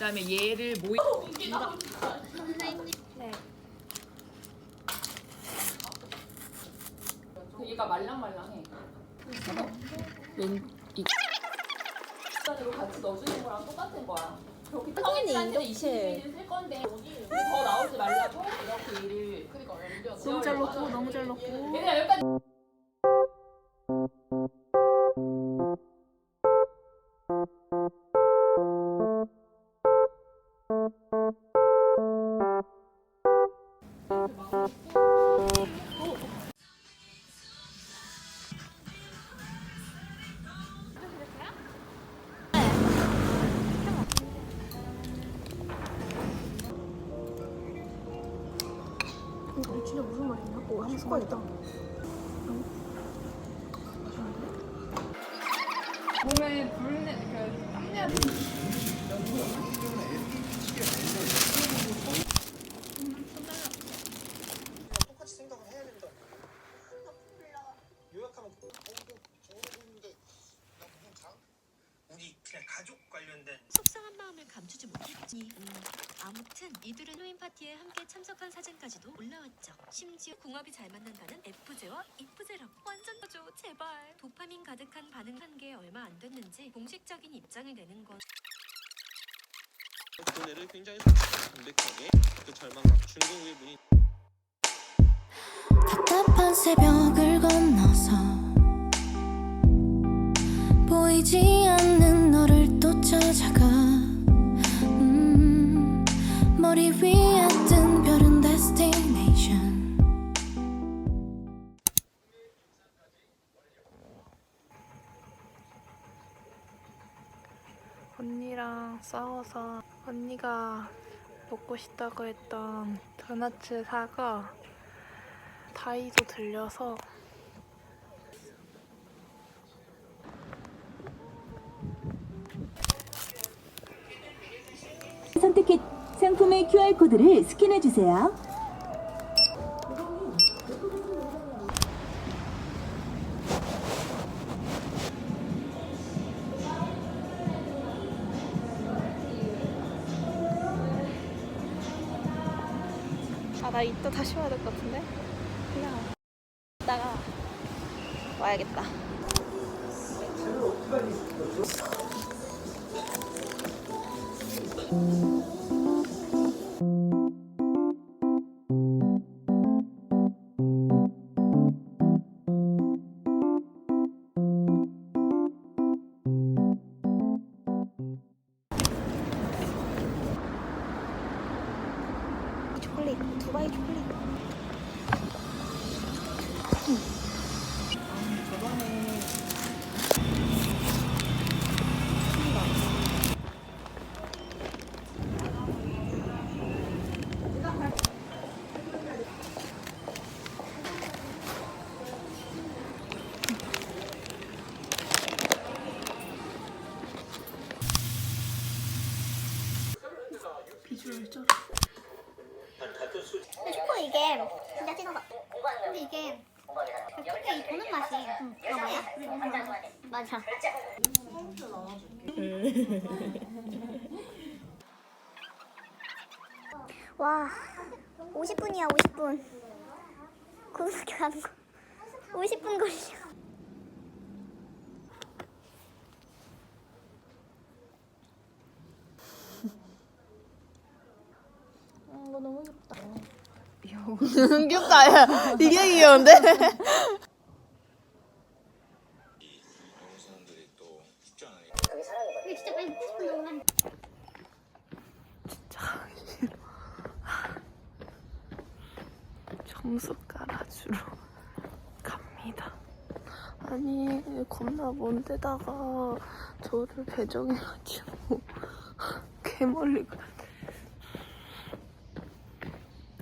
그다음에 얘를 모이 얘가 말랑말랑해. 웬 이. 으로 같이 넣어주는 거랑 똑같은 거야. 그렇게 선생님, 성인들한테 이렇게. 22ml 쓸 건데 더 나오지 말라고 이렇게 일을 그러니까 연결. 너무 잘 넣고 너무 잘 넣고. 얘들아 여기까지. 진짜 무슨 말이냐? 오, 한번 써야겠다. 몸에 불내 그 땀내. 똑같 아무튼 이들은 할로윈 파티에 함께 참석한 사진까지도 올라왔죠. 심지어 궁합이 잘 맞는다는 F제와 F제랑 완전 거죠. 제발. 도파민 가득한 반응 한 게 얼마 안 됐는지 공식적인 입장을 내는 건 그네를 굉장히 담백하게 그 절망과 중국의 문이 답답한 새벽을 건너서 보이지 싸워서 언니가 먹고 싶다고 했던 도너츠 사가 다이소 들려서 선택해 상품의 QR코드를 스캔해 주세요. 아 나 이따 다시 와야 될 것 같은데? 그냥 이따가 와야겠다 초콜릿 두바이 초콜릿 근데 초코 이게 진짜 찐하다. 근데 이게 초코에 이 도는 맛이 그거 뭐야? 맞아. 와, 50분이야 50분. 고등학교 가는 거 50분 걸려. 이거 너무 귀엽다 귀엽다. 야. 이게 귀여운데? 이거 진짜 빨리 50분 넘으면 점수 깔아주러 갑니다. 아니 겁나 먼 데다가 저를 배정해가지고 개멀리 가.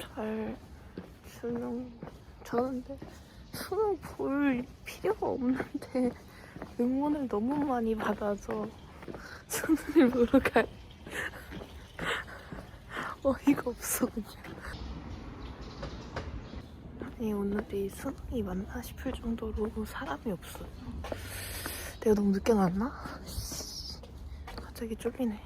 잘 수능 저는데 수능 볼 필요가 없는데 응원을 너무 많이 받아서 수능을 보러 갈 어이가 없어 그냥. 아니 오늘이 수능이 맞나 싶을 정도로 사람이 없어. 내가 너무 늦게? 씨, 갑자기 쫄리네.